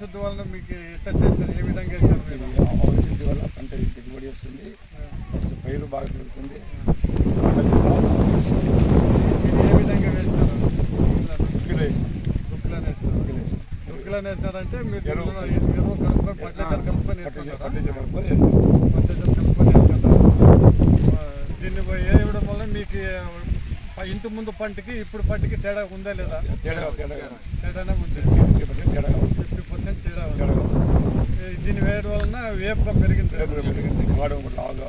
శుద్ధి వలన మీకు ఎట్లా చేసినారు ఏ విధంగా మీరు? ఆవరణ వల్ల పంట దిగుబడి వస్తుంది. ఫస్ట్ పైరు బాగా పెరుగుతుంది. ఏ విధంగా వేసినారు కిలో దుక్కులను వేసినారు కిలో దుక్కులను వేసినారంటే మీరు ఎరువు. దీంట్లో ఎరువు కలుపుకొని ఫర్టిలైజర్ కలుపుకొని పట్టించే వేసుకుంటారా పట్టించే కలుపుకొని వేసుకుంటాం ఫర్టిలైజర్ కలుపుకొని వేసుకుంటారు ఆ, దీన్ని వేయడం వల్ల మీకు ఇంటి ముందు పంటకి ఇప్పుడు పంటకి తేడా ఉందా లేదా? తేడా తేడా. తేడానే ఉంది? తేడా పర్సెంట్ తేడా దీన్ని వేయడం వలన వేపుగా పెరిగింది. రేపు పెరిగింది. కాడ లాగా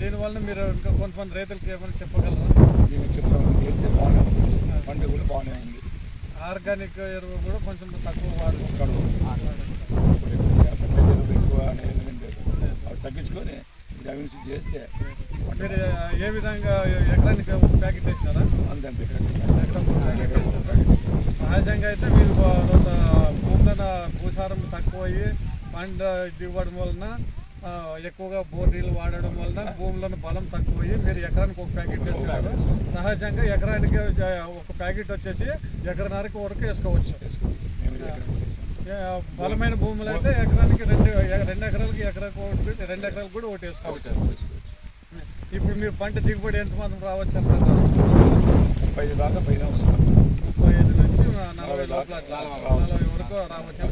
దీనివల్ల మీరు ఇంకా కొంతమంది రైతులకి ఏమైనా చెప్పగలరా? దీనికి చెప్తాం చేస్తే బాగానే ఉంది. పంట కూడా బాగానే ఉంది. ఆర్గానిక్ ఎరువు కూడా కొంచెం తక్కువ వాడచ్చు కడుపు ఫర్టిలైజర్ ఎక్కువ అనేది ఏం లేదు అవి తగ్గించుకొని జమీన్ శుద్ధి చేస్తే. మీరు ఏ విధంగా ఎకరానికి ఒక ప్యాకెట్ వేసినారా వేసినారా? సహజంగా అయితే మీరు కొంత భూములను భూసారం తక్కువ అయ్యి పంట దిగడం వలన ఎక్కువగా బోర్ నీళ్ళు వాడడం వలన భూములను బలం తక్కువ అయ్యి మీరు ఎకరానికి ఒక ప్యాకెట్ వేసుకున్నారు సహజంగా ఎకరానికి ఒక ప్యాకెట్ వచ్చేసి ఎకరన్నరకు వరకు వేసుకోవచ్చు. బలమైన భూములు అయితే ఎకరానికి రెండు రెండు ఎకరాలకి ఎకరానికి ఒకటి రెండు ఎకరాలకు కూడా ఒకటి వేసుకోవచ్చు ఇప్పుడు మీరు పంట దిగుబడి ఎంత మాత్రం రావచ్చు అంటారు ముప్పై ఐదు దాకా పైన వస్తుంది ముప్పై ఐదు నుంచి నలభై లోపల నలభై వరకు రావచ్చు.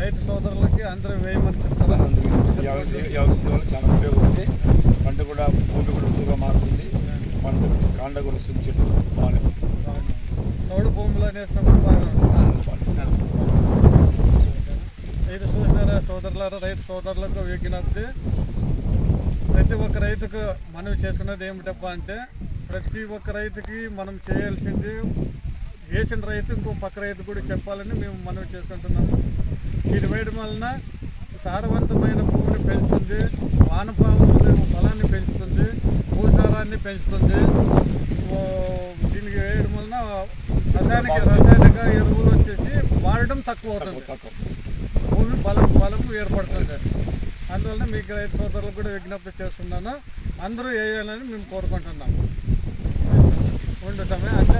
రైతు సోదరులకి అందరూ వేయమని చెప్తారా చాలా ఉపయోగం ఉంది పంట కూడా భూమి కూడా ఎక్కువగా మారుతుంది పంట వచ్చి కాండ చెట్టు సౌడు భూమిలో వేసినప్పుడు బాగా రైతు చూసినారా సోదరులారా రైతు సోదరులకు విజ్ఞప్తి ప్రతి ఒక్క రైతుకు మనవి చేసుకున్నది ఏమిటప్పా అంటే ప్రతి ఒక్క రైతుకి మనం చేయాల్సింది వేసిన రైతు ఇంకో పక్క రైతు కూడా చెప్పాలని మేము మనవి చేసుకుంటున్నాము ఇది వేయడం వలన సారవంతమైన భూమిని పెంచుతుంది వానపాములు పొలాన్ని పెంచుతుంది పెంచుతుంది. దీనికి వేయడం వలన రసాయనిక రసాయనిక ఎరువులు వచ్చేసి వాడడం తక్కువ అవుతుంది. భూమి బలం బలం ఏర్పడుతుంది. అందువల్ల మీకు రైతు సోదరులకు కూడా విజ్ఞప్తి చేస్తున్నాను. అందరూ వేయాలని మేము కోరుకుంటున్నాం. ఉండు సమయం అంటే